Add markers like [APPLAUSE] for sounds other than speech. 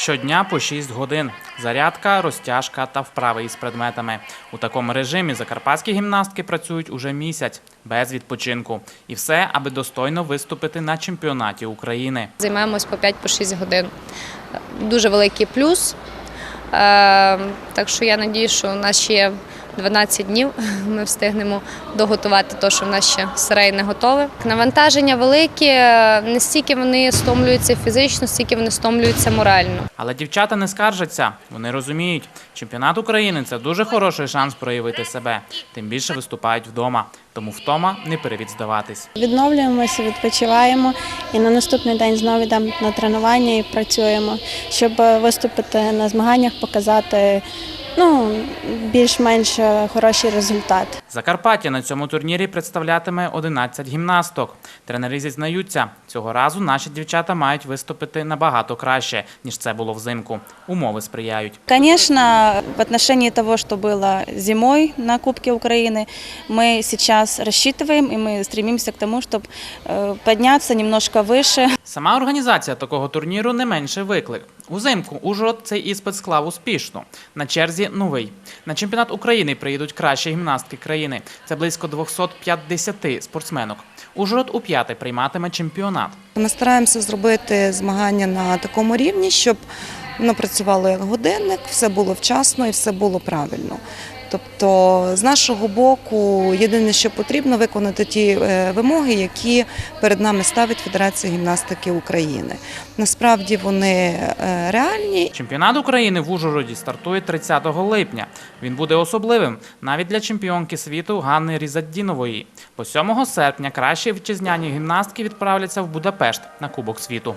Щодня по 6 годин. Зарядка, розтяжка та вправи із предметами. У такому режимі закарпатські гімнастки працюють уже місяць без відпочинку. І все, аби достойно виступити на чемпіонаті України. Займаємось по 5-6 годин. Дуже великий плюс. Е, так що я надію, що у нас ще 12 днів. [LAUGHS] Ми встигнемо доготувати те, що в нас ще сирей не готове. Навантаження великі, не стільки вони стомлюються фізично, стільки вони стомлюються морально. Але дівчата не скаржаться. Вони розуміють, чемпіонат України це дуже хороший шанс проявити себе. Тим більше виступають вдома. Тому втома не привід здаватись. Відновлюємося, відпочиваємо і на наступний день знову йдемо на тренування і працюємо, щоб виступити на змаганнях, показати ну, більш-менш хороший результат. Закарпаття на цьому турнірі представлятиме 11 гімнасток. Тренери зізнаються, цього разу наші дівчата мають виступити набагато краще, ніж це було взимку. Умови сприяють. Конечно, в отношении того, что было зимой на Кубке Украины, мы сейчас рассчитываем и мы стремимся к тому, чтобы подняться немножко выше. Сама організація такого турніру не менший виклик. Узимку Ужгород цей іспит склав успішно. На черзі новий. На чемпіонат України приїдуть кращі гімнастки країни. Це близько 250 спортсменок. Ужгород у п'яти прийматиме чемпіонат. Ми стараємося зробити змагання на такому рівні, щоб воно працювало як годинник, все було вчасно і все було правильно. Тобто, з нашого боку, єдине, що потрібно, виконати ті е, вимоги, які перед нами ставить Федерація гімнастики України. Насправді вони е, реальні Чемпіонат України в Ужгороді стартує 30 липня. Він буде особливим навіть для чемпіонки світу Ганни Різаддінової. По 7 серпня кращі вітчизняні гімнастки відправляться в Будапешт на Кубок світу.